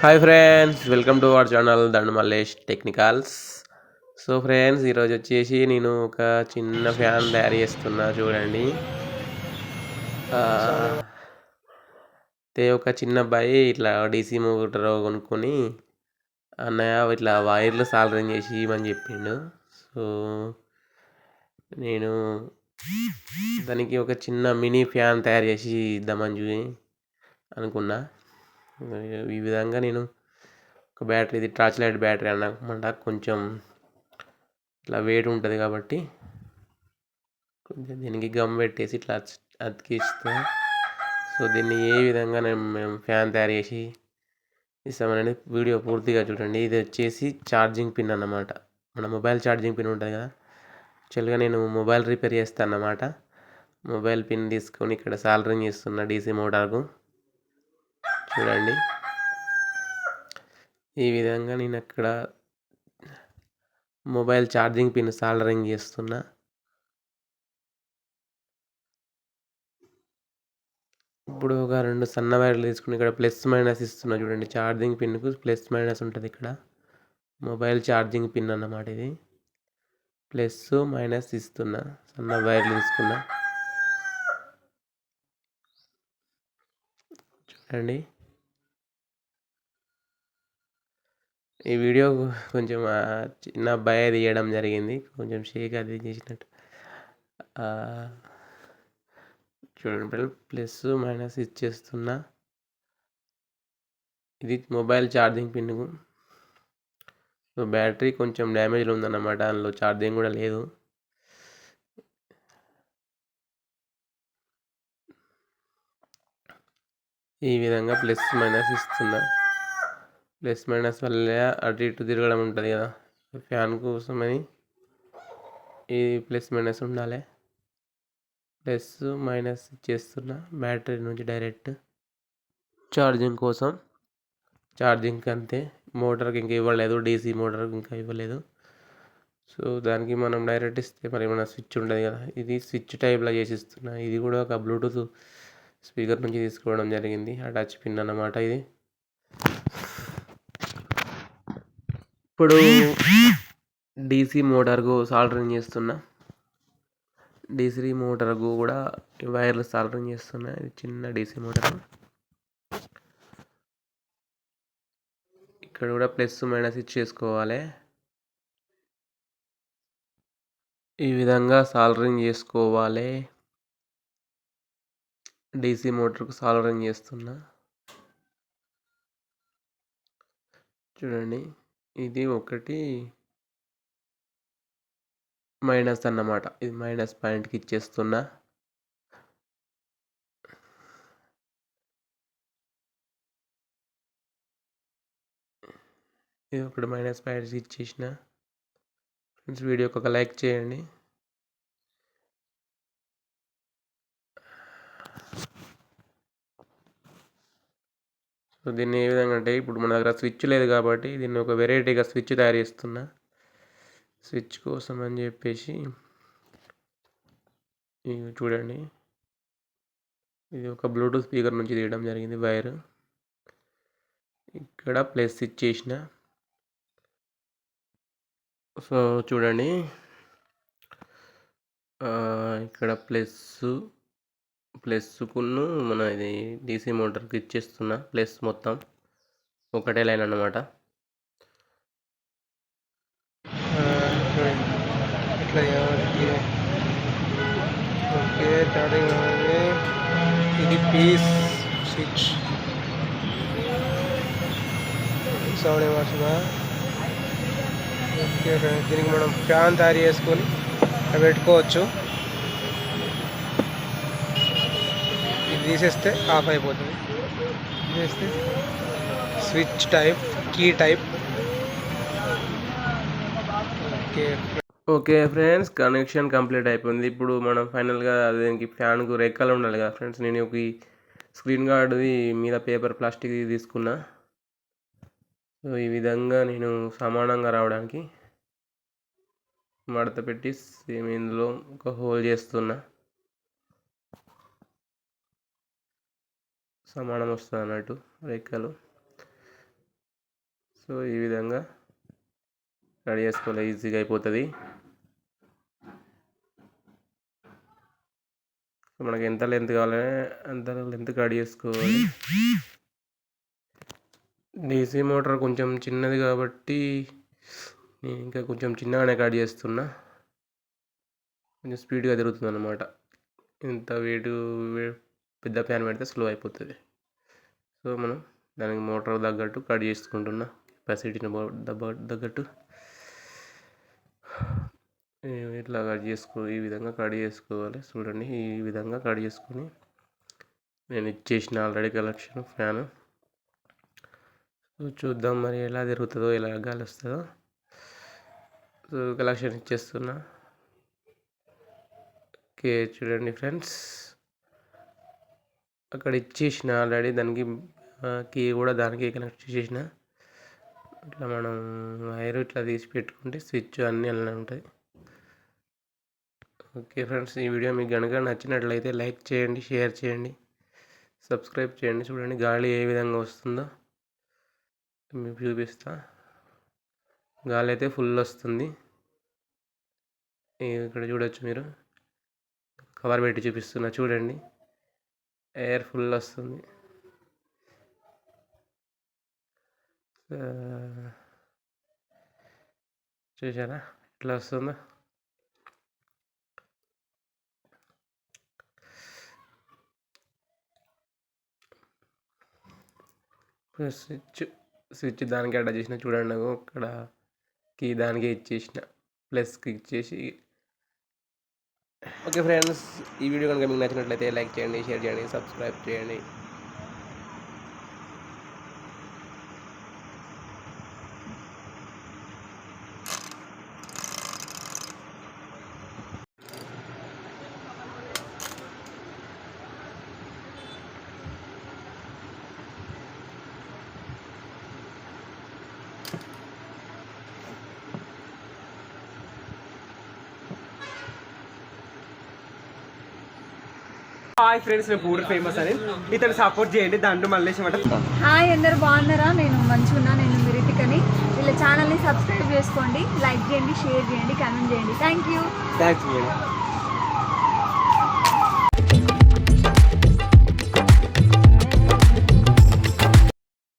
Hi friends welcome to our channel Danda Mallesh technicals so friends ఈరోజు వచ్చేసి నేను ఒక చిన్న ఫ్యాన్ తయారు చేస్తున్నా చూడండి. అయితే ఒక చిన్న అబ్బాయి ఇట్లా డీసీ మోటార్ కొనుక్కొని అన్నయ్య ఇట్లా వైర్లు సాల్డరింగ్ చేసి ఇవ్వమని చెప్పిండు. సో నేను దానికి ఒక చిన్న మినీ ఫ్యాన్ తయారు చేసి ఇద్దామని చూసి అనుకున్నా. ఈ విధంగా నేను ఒక బ్యాటరీ ఇది టార్చ్ లైట్ బ్యాటరీ అన్నమాట కొంచెం ఇట్లా వెయిట్ ఉంటుంది కాబట్టి కొంచెం దీనికి గమ్ పెట్టేసి ఇట్లా అతికిస్తే అతికిస్తా సో దీన్ని ఏ విధంగా నేను మేము ఫ్యాన్ తయారు చేసి ఇస్తామనేది వీడియో పూర్తిగా చూడండి. ఇది వచ్చేసి ఛార్జింగ్ పిన్ అన్నమాట. మన మొబైల్ ఛార్జింగ్ పిన్ ఉంటుంది కదా? యాక్చువల్గా నేను మొబైల్ రిపేర్ చేస్తాను అన్నమాట. మొబైల్ పిన్ తీసుకొని ఇక్కడ సాలరింగ్ చేస్తున్న డీసీ మోటార్కు చూడండి. ఈ విధంగా నేను అక్కడ మొబైల్ ఛార్జింగ్ పిన్ సాల్డరింగ్ చేస్తున్నా. ఇప్పుడు ఒక రెండు సన్న వైర్లు తీసుకుని ఇక్కడ ప్లస్ మైనస్ ఇస్తున్నా చూడండి. ఛార్జింగ్ పిన్కు ప్లస్ మైనస్ ఉంటుంది ఇక్కడ. మొబైల్ ఛార్జింగ్ పిన్ అన్నమాట ఇది. ప్లస్ మైనస్ ఇస్తున్నా. సన్న వైర్లు తీసుకున్నా. చూడండి. ఈ వీడియో కొంచెం చిన్న భయ తీయడం జరిగింది. కొంచెం షేక్ అది చేసినట్టు. చూడండి చూడండి ప్లస్ మైనస్ ఇచ్చేస్తున్నా. ఇది మొబైల్ ఛార్జింగ్ పిన్కు సో బ్యాటరీ కొంచెం డ్యామేజ్లో ఉందన్నమాట. అందులో ఛార్జింగ్ కూడా లేదు. ఈ విధంగా ప్లస్ మైనస్ ఇస్తున్నా. ప్లస్ మైనస్ వల్ల అటు ఇటు తిరగడం ఉంటుంది కదా. ఫ్యాన్ కోసమని ఈ ప్లస్ మైనస్ ఉండాలి. ప్లస్ మైనస్ చేస్తున్న బ్యాటరీ నుంచి డైరెక్ట్ ఛార్జింగ్ కోసం. ఛార్జింగ్కి అంతే. మోటార్కి ఇంకా ఇవ్వలేదు. డీసీ మోటార్కి ఇంకా ఇవ్వలేదు. సో దానికి మనం డైరెక్ట్ ఇస్తే మరి మన స్విచ్ ఉంటుంది కదా. ఇది స్విచ్ టైప్లో చేసి ఇస్తున్నా ఇది కూడా ఒక బ్లూటూత్ స్పీకర్ నుంచి తీసుకోవడం జరిగింది. ఆ టచ్ పిన్ అన్నమాట ఇది. ఇప్పుడు డీసీ మోటార్కు సాల్డరింగ్ చేస్తున్నా. డీసీ మోటార్కు కూడా వైర్లు సాల్డరింగ్ చేస్తున్నా. ఇది చిన్న డీసీ మోటార్. ఇక్కడ కూడా ప్లస్ మైనస్ ఇచ్చేసుకోవాలి ఈ విధంగా సాల్డరింగ్ చేసుకోవాలి. డీసీ మోటార్కు సాల్డరింగ్ చేస్తున్నా. చూడండి. ఇది ఒకటి మైనస్ అన్నమాట. ఇది మైనస్ పాయింట్కి ఇచ్చేస్తున్నా. ఇది ఒకటి మైనస్ పాయింట్స్ ఇచ్చేసిన. ఫ్రెండ్స్ వీడియోకి ఒక లైక్ చేయండి. సో దీన్ని ఏ విధంగా అంటే ఇప్పుడు మన దగ్గర స్విచ్ లేదు కాబట్టి దీన్ని ఒక వెరైటీగా స్విచ్ తయారు చేస్తున్నా. స్విచ్ కోసం అని చెప్పేసి చూడండి. ఇది ఒక బ్లూటూత్ స్పీకర్ నుంచి తీయడం జరిగింది వైర్. ఇక్కడ ప్లస్ చేసిన. సో చూడండి. ఇక్కడ ప్లస్ ప్లస్ కున్ను మన ఇది డీసీ మోటార్కి ఇచ్చేస్తున్నా ప్లస్ మొత్తం ఒకటే లైన్ అన్నమాట. ఇట్లా ఓకే స్టార్టింగ్ ఇది పీస్ స్విచ్. సౌండ్ ఏమవుతుందా ఓకే దీనికి మనం ఫ్యాన్ తయారు చేసుకొని పెట్టుకోవచ్చు. తీసేస్తే ఆఫ్ అయిపోతుంది. తీసేస్తే switch type key type. Okay. Okay friends connection complete అయిపోయింది. ఇప్పుడు మనం ఫైనల్గా దీనికి ఫ్యాన్కు రెక్కలు ఉండాలి కదా ఫ్రెండ్స్. నేను ఒక స్క్రీన్ గార్డ్ది మీద పేపర్ ప్లాస్టిక్ తీసుకున్నా. సో ఈ విధంగా నేను సమానంగా రావడానికి మడత పెట్టి సేమ్ ఇందులో ఒక హోల్ చేస్తున్నా. సమానం వస్తుంది అన్నట్టు రెక్కలు సో ఈ విధంగా రెడీ చేసుకోవాలి. ఈజీగా అయిపోతుంది. మనకి ఎంత లెంత్ కావాలంటే అంత లెంత్ కట్ చేసుకోవాలి. డీసీ మోటార్ కొంచెం చిన్నది కాబట్టి నేను ఇంకా కొంచెం చిన్నగానే కట్ చేస్తున్నా. కొంచెం స్పీడ్గా తిరుగుతుంది అనమాట ఇంత వేటు పెద్ద ఫ్యాన్ పెడితే స్లో అయిపోతుంది. సో మనం దానికి మోటార్ తగ్గట్టు కట్ చేసుకుంటున్నా కెపాసిటీని తగ్గట్టు ఇట్లా కట్ చేసుకో ఈ విధంగా కట్ చేసుకోవాలి. చూడండి ఈ విధంగా కట్ చేసుకొని నేను ఇచ్చేసిన ఆల్రెడీ కలెక్షన్ ఫ్యాను. సో చూద్దాం మరి ఎలా తిరుగుతుందో ఎలా గాలి వస్తుందో. సో కలెక్షన్ ఇచ్చేస్తున్నా. ఓకే చూడండి ఫ్రెండ్స్. అక్కడ ఇచ్చేసిన ఆల్రెడీ దానికి కీ కూడా దానికి కనెక్ట్ చేసేసిన. ఇట్లా మనం వైర్ ఇట్లా తీసి పెట్టుకుంటే స్విచ్ అన్నీ అలానే ఉంటాయి. ఓకే ఫ్రెండ్స్ ఈ వీడియో మీకు కనుక నచ్చినట్లయితే లైక్ చేయండి షేర్ చేయండి సబ్స్క్రైబ్ చేయండి. చూడండి గాలి ఏ విధంగా వస్తుందో. మీకు చూపిస్తా. గాలి అయితే ఫుల్ వస్తుంది. ఇక్కడ చూడొచ్చు మీరు. కవర్ పెట్టి చూపిస్తున్నా చూడండి. ఎయిర్ ఫుల్ వస్తుంది. చూసారా ఎట్లా వస్తుందో? స్విచ్ స్విచ్ దానికి అడ్డ చేసిన చూడండి నాకు ఇక్కడ కీ దానికి ఇచ్చేసిన. ప్లస్కి ఇచ్చేసి ఓకే ఫ్రెండ్స్ ఈ వీడియో కనుక మీకు నచ్చినట్లయితే లైక్ చేయండి షేర్ చేయండి సబ్స్క్రైబ్ చేయండి హాయ్ ఫ్రెండ్స్ నేను పూర్ ఫేమస్ అని. ఇతను సపోర్ట్ చేయండి దాంట్లో మళ్ళీ హాయ్ అందరు బాగున్నారా? నేను మంచిగా నేను మిరిటికని వీళ్ళ ఛానల్ని సబ్స్క్రైబ్ చేసుకోండి లైక్ చేయండి షేర్ చేయండి కామెంట్ చేయండి. Thank you thanks